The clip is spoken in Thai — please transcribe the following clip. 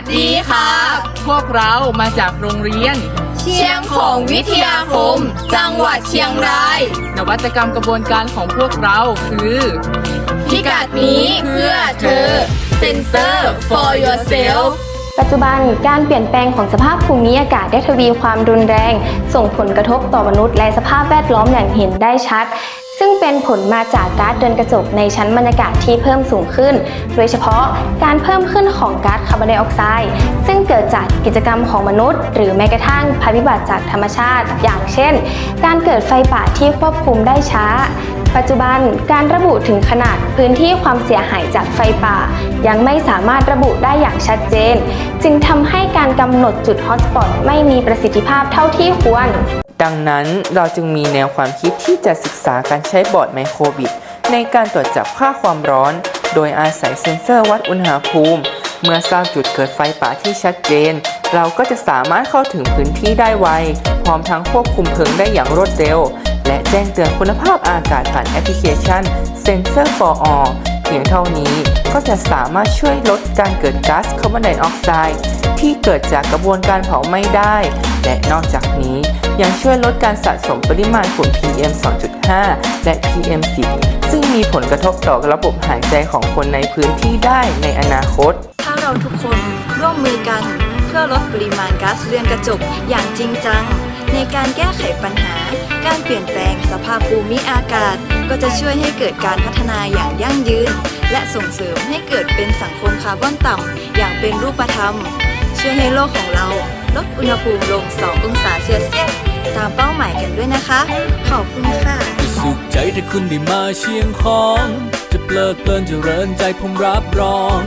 สดีครับ พวกเรามาจากโรงเรียน เชียงของวิทยาคม จังหวัดเชียงราย นวัตกรรมกระบวนการของพวกเราคือพิกัดนี้เพื่อเธอ Sensor for yourself ปัจจุบันการเปลี่ยนแปลงของสภาพภูมิอากาศได้ทวีความรุนแรง ส่งผลกระทบต่อมนุษย์และสภาพแวดล้อมอย่างเห็นได้ชัด ซึ่งเป็นผลมาจากก๊าซเรือนกระจกในชั้นบรรยากาศที่เพิ่มสูงขึ้น โดยเฉพาะการเพิ่มขึ้นของก๊าซคาร์บอนไดออกไซด์ซึ่งเกิดจากกิจกรรมของมนุษย์ หรือแม้กระทั่งภัยพิบัติจากธรรมชาติ อย่างเช่น การเกิดไฟป่าที่ควบคุมได้ช้า ปัจจุบันการระบุถึงขนาดพื้นที่ความเสียหายจากไฟป่า ยังไม่สามารถระบุได้อย่างชัดเจน จึงทำให้การกำหนดจุดฮอตสปอตไม่มีประสิทธิภาพเท่าที่ควร ดังนั้นเราจึงมีแนวความคิดที่จะศึกษาการใช้บอร์ดไมโครบิดในการตรวจจับค่าความร้อน โดยอาศัยเซ็นเซอร์วัดอุณหภูมิ เมื่อทราบจุดเกิดไฟป่าที่ชัดเจน เราก็จะสามารถเข้าถึงพื้นที่ได้ไว พร้อมทั้งควบคุมเพลิงได้อย่างรวดเร็ว และแจ้งเตือนคุณภาพอากาศผ่านแอปพลิเคชัน Sensor for All พียงเท่านี้ก็จะสามารถช่วยลดการเกิดก๊าซคาร์บอนไดออกไซด์ที่เกิดจากกระบวนการเผาไหม้ได้ และนอกจากนี้ยังช่วยลดการสะสมปริมาณฝุ่น PM 2.5 และ PM 10 ซึ่งมีผลกระทบต่อระบบหายใจของคนในพื้นที่ได้ในอนาคต ถ้าเราทุกคนร่วมมือกันเพื่อลดปริมาณก๊าซเรือนกระจกอย่างจริงจัง ในการแก้ไขปัญหา การเปลี่ยนแปลงสภาพภูมิอากาศ ก็จะช่วยให้เกิดการพัฒนาอย่างยั่งยืน และส่งเสริมให้เกิดเป็นสังคมคาร์บอนต่ำอย่างเป็นรูปธรรม ช่วยให้โลกของเราลดอุณหภูมิลง 2 องศาเซลเซียสตามเป้าหมายกันด้วยนะคะ ขอบคุณค่ะสุขใจถ้าคุณได้มาเชียงของ จะเพลิดเพลินเจริญใจผมรับรอง